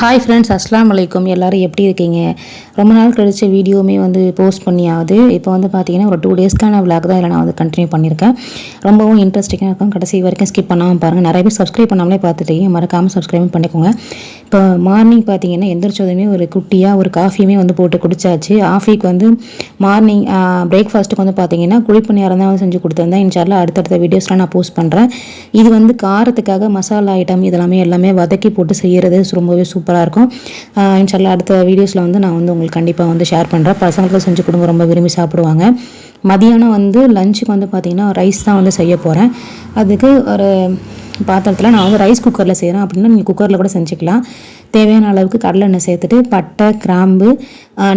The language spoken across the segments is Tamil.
ஹாய் ஃப்ரெண்ட்ஸ் அஸ்லாம் வலைக்கம் எல்லோரும் எப்படி இருக்கீங்க? ரொம்ப நாள் கழிச்ச வீடியோவுமே வந்து போஸ்ட் பண்ணியாவது. இப்போ வந்து பார்த்தீங்கன்னா ஒரு டூ டேஸ்க்கான விளாக் தான் இல்லை நான் வந்து கண்டினியூ பண்ணியிருக்கேன். ரொம்பவும் இன்ட்ரெஸ்டிங்காக இருக்கும். கடைசி வரைக்கும் ஸ்கிப் பண்ணாமல் பாருங்கள் நிறைய பேர் சப்ஸ்கிரைப் பண்ணாமலே பார்த்துட்டீங்க. மறக்காமல் சப்ஸ்கிரைப் பண்ணிக்கோங்க. இப்போ மார்னிங் பார்த்தீங்கன்னா எந்திரிச்சதுமே ஒரு குட்டியாக ஒரு காஃபியுமே வந்து போட்டு குடிச்சாச்சு. ஆஃபிக்கு வந்து மார்னிங் பிரேக்ஃபாஸ்ட்டுக்கு வந்து பார்த்தீங்கன்னா குழிப்பணியாரம் தான் வந்து செஞ்சு கொடுத்துருந்தேன். இன்ஷால்லாம் அடுத்தடுத்த வீடியோஸ்லாம் நான் போஸ்ட் பண்ணுறேன் இது வந்து காரத்துக்காக மசாலா ஐட்டம் இதெல்லாமே எல்லாமே வதக்கி போட்டு செய்கிறது ரொம்பவே சூப்பராக இருக்கும். இன்ஷால்லாம் அடுத்த வீடியோஸில் வந்து நான் வந்து உங்களுக்கு கண்டிப்பாக வந்து ஷேர் பண்ணுறேன் பசங்களுக்கு செஞ்சு கொடுங்க ரொம்ப விரும்பி சாப்பிடுவாங்க. மதியானம் வந்து லஞ்சுக்கு வந்து பார்த்திங்கன்னா ரைஸ் தான் வந்து செய்ய போகிறேன் அதுக்கு ஒரு பாத்திரத்தில் நான் வந்து ரைஸ் குக்கரில் செய்கிறேன் அப்படின்னா நீங்கள் குக்கரில் கூட செஞ்சுக்கலாம். தேவையான அளவுக்கு கடலெண்ணெய் சேர்த்துட்டு பட்டை கிராம்பு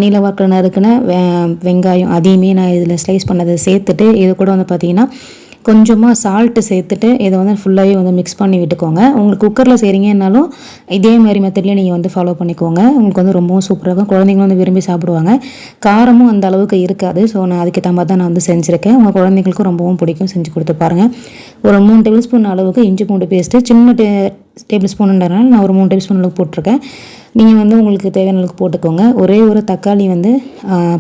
நீலவாக்கில் நறுக்குன வெ வெங்காயம் அதையுமே நான் இதில் ஸ்லைஸ் பண்ணதை சேர்த்துட்டு இது கூட வந்து பார்த்திங்கன்னா கொஞ்சமாக சால்ட்டு சேர்த்துட்டு இதை வந்து ஃபுல்லாகவே வந்து மிக்ஸ் பண்ணி விட்டுக்கோங்க. உங்களுக்கு குக்கரில் செய்கிறீங்கன்னாலும் இதே மாதிரி மெத்தட்லேயே நீங்கள் வந்து ஃபாலோ பண்ணிக்கோங்க. உங்களுக்கு வந்து ரொம்பவும் சூப்பராக இருக்கும். குழந்தைங்களும் வந்து விரும்பி சாப்பிடுவாங்க. காரமும் அந்த அளவுக்கு இருக்காது. ஸோ நான் அதுக்கேற்ற மாதிரி தான் நான் வந்து செஞ்சுருக்கேன். உங்கள் குழந்தைங்களுக்கும் ரொம்பவும் பிடிக்கும். செஞ்சு கொடுத்து பாருங்கள் ஒரு மூணு டேபிள் ஸ்பூன் அளவுக்கு இஞ்சி பூண்டு பேஸ்ட்டு சின்ன டே டேபிள் ஸ்பூனுன்றதுனால நான் ஒரு மூணு டேபிள் ஸ்பூன் அளவுக்கு போட்டிருக்கேன். நீங்கள் வந்து உங்களுக்கு தேவையான அளவுக்கு போட்டுக்கோங்க. ஒரே ஒரு தக்காளி வந்து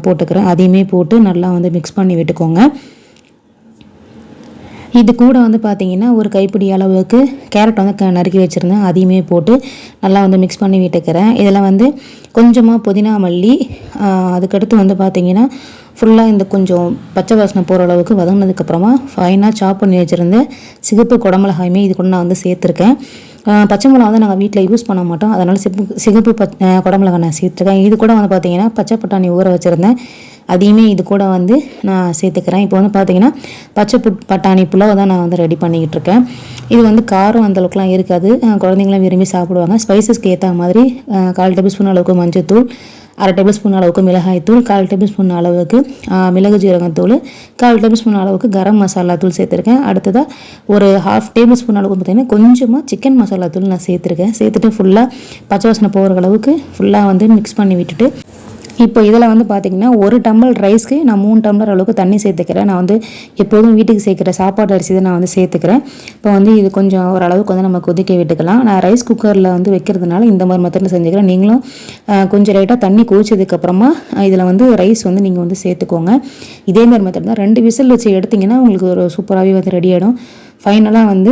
போட்டுக்கிறேன். அதையுமே போட்டு நல்லா வந்து மிக்ஸ் பண்ணி விட்டுக்கோங்க. இது கூட வந்து பார்த்தீங்கன்னா ஒரு கைப்பிடி அளவுக்கு கேரட் வந்து நறுக்கி வச்சுருந்தேன். அதையுமே போட்டு நல்லா வந்து மிக்ஸ் பண்ணி விட்டுக்கிறேன். இதில் வந்து கொஞ்சமாக புதினா மல்லி அதுக்கடுத்து வந்து பார்த்திங்கன்னா ஃபுல்லாக இந்த கொஞ்சம் பச்சை வாசனை போகிற அளவுக்கு வதங்கினதுக்கப்புறமா ஃபைனாக சாப் பண்ணி வச்சுருந்து சிகப்பு குடமிளகாயுமே இது கூட நான் வந்து சேர்த்துருக்கேன். பச்சை மிளகா வந்து நாங்கள் வீட்டில் யூஸ் பண்ண மாட்டோம். அதனால் சிப்பு சிகப்பு பச் குடமிளகா நான் சேர்த்துருக்கேன் இது கூட வந்து பார்த்திங்கன்னா பச்சை பட்டாணி ஊற வச்சுருந்தேன். அதையுமே இது கூட வந்து நான் சேர்த்துக்கிறேன். இப்போ வந்து பார்த்தீங்கன்னா பச்சை புட் பட்டாணி புலாவை தான் நான் வந்து ரெடி பண்ணிக்கிட்டு இருக்கேன். இது வந்து காரம் அந்தளவுக்குலாம் இருக்காது. குழந்தைங்களாம் விரும்பி சாப்பிடுவாங்க. ஸ்பைசஸ்க்கு ஏற்ற மாதிரி கால் டேபிள் ஸ்பூன் அளவுக்கு மஞ்சள் தூள் அரை டேபிள் ஸ்பூன் அளவுக்கு மிளகாய்த்தூள் கால் டேபிள் ஸ்பூன் அளவுக்கு மிளகு ஜீரகத்தூள் கால் டேபிள் ஸ்பூன் அளவுக்கு கரம் மசாலா தூள் சேர்த்துருக்கேன். அடுத்ததாக ஒரு ஹாஃப் டேபிள் ஸ்பூன் அளவுக்கு பார்த்திங்கன்னா கொஞ்சமாக சிக்கன் மசாலா தூள் நான் சேர்த்துருக்கேன். சேர்த்துட்டு ஃபுல்லாக பச்சை வாசனை போகிற அளவுக்கு ஃபுல்லாக வந்து மிக்ஸ் பண்ணி விட்டுட்டு இப்போ இதில் வந்து பார்த்திங்கன்னா ஒரு டம்ளர் ரைஸ்க்கு நான் மூணு டம்ளர் அளவுக்கு தண்ணி சேர்த்துக்கிறேன். நான் வந்து எப்போதும் வீட்டுக்கு சேர்க்குற சாப்பாடு அரிசி தான் நான் வந்து சேர்த்துக்கிறேன். இப்போ வந்து இது கொஞ்சம் ஓரளவுக்கு வந்து நம்ம கொதிக்க விட்டுக்கலாம். நான் ரைஸ் குக்கரில் வந்து வைக்கிறதுனால இந்த மாதிரி மெத்தடில் செஞ்சுக்கிறேன். நீங்களும் கொஞ்சம் லைட்டாக தண்ணி குளிச்சதுக்கப்புறமா இதில் வந்து ரைஸ் வந்து நீங்கள் வந்து சேர்த்துக்கோங்க. இதே மாதிரி மெத்தட் தான். ரெண்டு விசில் வச்சு எடுத்திங்கன்னா உங்களுக்கு ஒரு சூப்பராகவே வந்து ரெடி ஆகிடும் ஃபைனலாக வந்து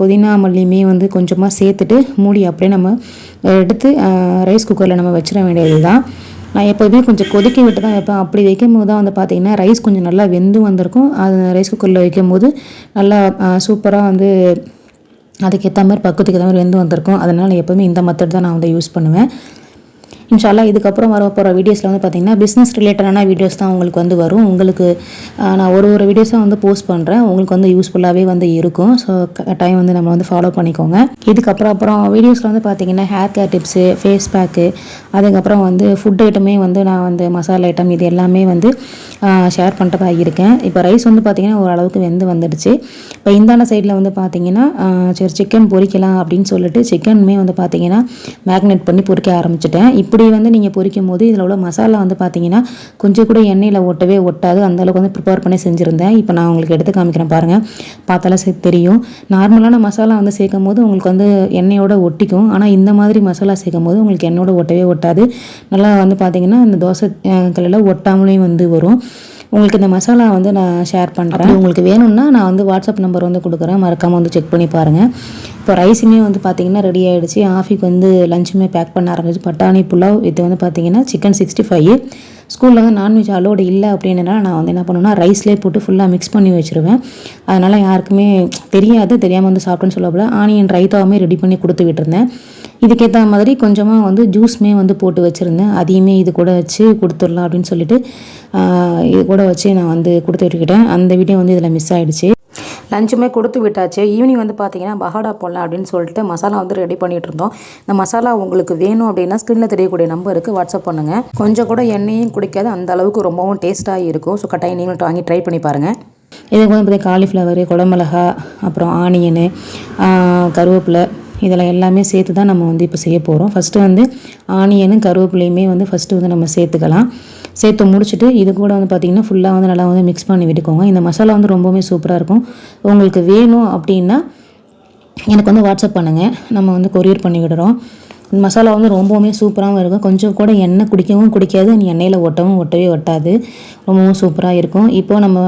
புதினா மல்லியுமே வந்து கொஞ்சமாக சேர்த்துட்டு மூடி அப்படியே நம்ம எடுத்து ரைஸ் குக்கரில் நம்ம வச்சிட வேண்டியது தான் நான் எப்போதுமே கொஞ்சம் கொதிக்க விட்டு தான் வைப்பேன். அப்படி வைக்கும் போது தான் வந்து பார்த்திங்கன்னா ரைஸ் கொஞ்சம் நல்லா வெந்து வந்திருக்கும். அது ரைஸ் குக்கரில் வைக்கும் போது நல்லா சூப்பராக வந்து அதுக்கேற்ற மாதிரி பக்கத்துக்கு ஏற்ற மாதிரி வெந்து வந்திருக்கும். அதனால் எப்போவுமே இந்த மெத்தட் தான் நான் வந்து யூஸ் பண்ணுவேன். இன்ஷால்லா இதுக்கப்புறம் வர போகிற வீடியோஸில் வந்து பார்த்திங்கன்னா பிஸ்னஸ் ரிலேட்டடான வீடியோஸ் தான் உங்களுக்கு வந்து வரும். உங்களுக்கு நான் ஒரு ஒரு வீடியோஸாக வந்து போஸ்ட் பண்ணுறேன் உங்களுக்கு வந்து யூஸ்ஃபுல்லாகவே வந்து இருக்கும். ஸோ டைம் வந்து நம்ம வந்து ஃபாலோ பண்ணிக்கோங்க. இதுக்கப்புறம் அப்புறம் வீடியோஸில் வந்து பார்த்திங்கன்னா hair care tips face pack அதுக்கப்புறம் வந்து ஃபுட் ஐட்டமே வந்து நான் வந்து மசாலா ஐட்டம் இது எல்லாமே வந்து ஷேர் பண்ணுறதா இருக்கேன். இப்போ ரைஸ் வந்து பார்த்திங்கன்னா ஓரளவுக்கு வெந்து வந்துடுச்சு. இப்போ இந்தான சைடில் வந்து பார்த்திங்கன்னா சரி சிக்கன் பொரிக்கலாம் அப்படின்னு சொல்லிட்டு சிக்கனுமே வந்து பார்த்திங்கன்னா மேக்னேட் பண்ணி பொரிக்க ஆரம்பிச்சிட்டேன். இப்படி இப்படி வந்து நீங்கள் பொரிக்கும் போது இதில் உள்ள மசாலா வந்து பார்த்தீங்கன்னா கொஞ்சம் கூட எண்ணெயில் ஒட்டவே ஒட்டாது. அந்தளவுக்கு வந்து ப்ரிப்பேர் பண்ணி செஞ்சுருந்தேன். இப்போ நான் உங்களுக்கு எடுத்து காமிக்கிறேன் பாருங்கள் பார்த்தாலும் தெரியும். நார்மலான மசாலா வந்து சேர்க்கும் போது உங்களுக்கு வந்து எண்ணெயோட ஒட்டிக்கும். ஆனால் இந்த மாதிரி மசாலா சேர்க்கும் போது உங்களுக்கு எண்ணெயோட ஒட்டவே ஒட்டாது. நல்லா வந்து பார்த்தீங்கன்னா அந்த தோசை கல்லில் ஒட்டாமலேயும் வந்து வரும். உங்களுக்கு இந்த மசாலா வந்து நான் ஷேர் பண்ணுறேன் உங்களுக்கு வேணும்னா நான் வந்து வாட்ஸ்அப் நம்பர் வந்து கொடுக்குறேன். மறக்காமல் வந்து செக் பண்ணி பாருங்கள் இப்போ ரைஸுமே வந்து பார்த்திங்கன்னா ரெடி ஆகிடுச்சு ஆஃபிக்கு வந்து லஞ்சுமே பேக் பண்ண ஆரம்பிச்சு. பட்டாணி புலாவ் இது வந்து பார்த்திங்கன்னா சிக்கன் சிக்ஸ்டி ஃபைவ் ஸ்கூலில் வந்து நான்வெஜ் அலோடு இல்லை அப்படின்னா நான் வந்து என்ன பண்ணுவேன்னா ரைஸ்லேயே போட்டு ஃபுல்லாக மிக்ஸ் பண்ணி வச்சுருவேன். அதனால் யாருக்குமே தெரியாது தெரியாமல் வந்து சாப்பிட்டுன்னு சொல்லப்போல ஆனியன் ரைத்தாவுமே ரெடி பண்ணி கொடுத்து விட்டுருந்தேன். இதுக்கேற்ற மாதிரி கொஞ்சமாக வந்து ஜூஸ்மே வந்து போட்டு வச்சுருந்தேன். அதையுமே இது கூட வச்சு கொடுத்துடலாம் அப்படின்னு சொல்லிட்டு இது கூட வச்சு நான் வந்து கொடுத்து விட்டுக்கிட்டேன். அந்த வீடியோ வந்து இதில் மிஸ் ஆகிடுச்சு லஞ்சுமே கொடுத்து விட்டாச்சு. ஈவினிங் வந்து பார்த்தீங்கன்னா பகாடா போடலாம் அப்படின்னு சொல்லிட்டு மசாலா வந்து ரெடி பண்ணிட்டு இருந்தோம். இந்த மசாலா உங்களுக்கு வேணும் அப்படின்னா ஸ்க்ரீனில் தெரியக்கூடிய நம்பருக்கு வாட்ஸ்அப் பண்ணுங்கள் கொஞ்சம் கூட எண்ணெயும் குடிக்காது. அந்த அளவுக்கு ரொம்பவும் டேஸ்ட்டாக இருக்கும். ஸோ கட்டாயம் நீங்களும் வாங்கி ட்ரை பண்ணி பாருங்கள் இதுக்கு வந்து பார்த்தீங்கன்னா காலிஃப்ளவரு குடமிளகா அப்புறம் ஆனியனு கருவேப்பிலை இதில் எல்லாமே சேர்த்து தான் நம்ம வந்து இப்போ செய்ய போகிறோம் ஃபஸ்ட்டு வந்து ஆனியனும் கருவேப்பிலையுமே வந்து ஃபஸ்ட்டு வந்து நம்ம சேர்த்துக்கலாம். சேர்த்து முடிச்சுட்டு இது கூட வந்து பார்த்திங்கன்னா ஃபுல்லாக வந்து நல்லா வந்து மிக்ஸ் பண்ணி விட்டுக்கோங்க. இந்த மசாலா வந்து ரொம்பவுமே சூப்பராக இருக்கும். உங்களுக்கு வேணும் அப்படின்னா எனக்கு வந்து வாட்ஸ்அப் பண்ணுங்கள் நம்ம வந்து கொரியர் பண்ணி விடுறோம். மசாலா வந்து ரொம்பவுமே சூப்பராகவும் இருக்கும். கொஞ்சம் கூட எண்ணெய் குடிக்கவும் குடிக்காது. நீ எண்ணெயில் ஒட்டவும் ஒட்டவே ஒட்டாது. ரொம்பவும் சூப்பராக இருக்கும். இப்போது நம்ம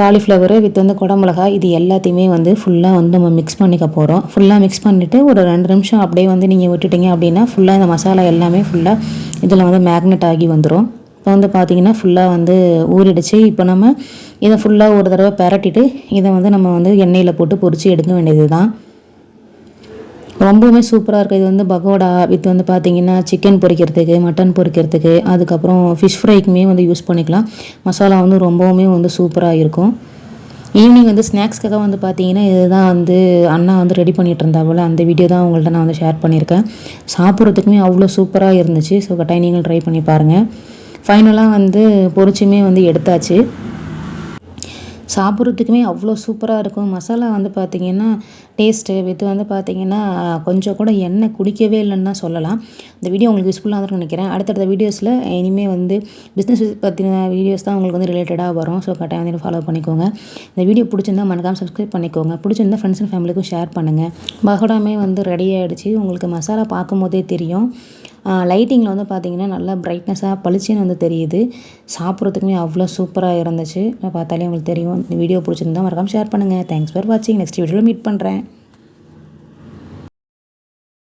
காலிஃப்ளவரு வித் வந்து குடமிளகாய் இது எல்லாத்தையுமே வந்து ஃபுல்லாக வந்து நம்ம மிக்ஸ் பண்ணிக்க போகிறோம் ஃபுல்லாக மிக்ஸ் பண்ணிவிட்டு ஒரு ரெண்டு நிமிஷம் அப்படியே வந்து நீங்கள் விட்டுட்டீங்க அப்படின்னா ஃபுல்லாக இந்த மசாலா எல்லாமே ஃபுல்லாக இதில் வந்து மேக்னெட் ஆகி வந்துடும் இப்போ வந்து பார்த்திங்கன்னா ஃபுல்லாக வந்து ஊறிடுச்சு. இப்போ நம்ம இதை ஃபுல்லாக ஒரு தடவை பரட்டிட்டு இதை வந்து நம்ம வந்து எண்ணெயில் போட்டு பொரித்து எடுக்க வேண்டியது தான் ரொம்பவுமே சூப்பராக இருக்குது இது வந்து பகோடா வித் வந்து பார்த்திங்கன்னா சிக்கன் பொரிக்கிறதுக்கு மட்டன் பொரிக்கிறதுக்கு அதுக்கப்புறம் ஃபிஷ் ஃப்ரைக்குமே வந்து யூஸ் பண்ணிக்கலாம். மசாலா வந்து ரொம்பவுமே வந்து சூப்பராக இருக்கும். ஈவினிங் வந்து ஸ்நாக்ஸ்க்காக வந்து பார்த்தீங்கன்னா இதுதான் வந்து அண்ணா வந்து ரெடி பண்ணிகிட்டு இருந்தாவில் அந்த வீடியோ தான் உங்கள்கிட்ட நான் வந்து ஷேர் பண்ணியிருக்கேன். சாப்பிட்றதுக்குமே அவ்வளோ சூப்பராக இருந்துச்சு. ஸோ கட்டாயம் நீங்கள் ட்ரை பண்ணி பாருங்கள் ஃபைனலாக வந்து பொரிச்சுமே வந்து எடுத்தாச்சு. சாப்பிட்றதுக்குமே அவ்வளோ சூப்பராக இருக்கும். மசாலா வந்து பார்த்திங்கன்னா டேஸ்ட்டு வித்து வந்து பார்த்திங்கன்னா கொஞ்சம் கூட எண்ணெய் குடிக்கவே இல்லைன்னு தான் சொல்லலாம். இந்த வீடியோ உங்களுக்கு யூஸ்ஃபுல்லாக இருக்கும்னு நினைக்கிறேன். அடுத்தடுத்த வீடியோஸில் இனிமேல் வந்து பிஸ்னஸ் பற்றின வீடியோஸ் தான் உங்களுக்கு வந்து ரிலேட்டடாக வரும். ஸோ கட்டாயம் வந்து ஃபாலோ பண்ணிக்கோங்க. இந்த வீடியோ பிடிச்சிருந்தா மறக்காமல் சப்ஸ்கிரைப் பண்ணிக்கோங்க. பிடிச்சிருந்தா ஃப்ரெண்ட்ஸ் அண்ட் ஃபேமிலிக்கும் ஷேர் பண்ணுங்கள் பகோடாமே வந்து ரெடி ஆகிடுச்சு உங்களுக்கு மசாலா பார்க்கும் போதே தெரியும். லைட்டிங்கில் வந்து பார்த்திங்கன்னா நல்லா பிரைட்னஸாக பளிச்சுன்னு வந்து தெரியுது. சாப்பிட்றதுக்குமே அவ்வளோ சூப்பராக இருந்துச்சு. பார்த்தாலே உங்களுக்கு தெரியும். இந்த வீடியோ பிடிச்சிருந்தா மறக்காமல் ஷேர் பண்ணுங்கள் தேங்க்ஸ் ஃபார் வாட்சிங் நெக்ஸ்ட் வீடியோவில் மீட் பண்ணுறேன்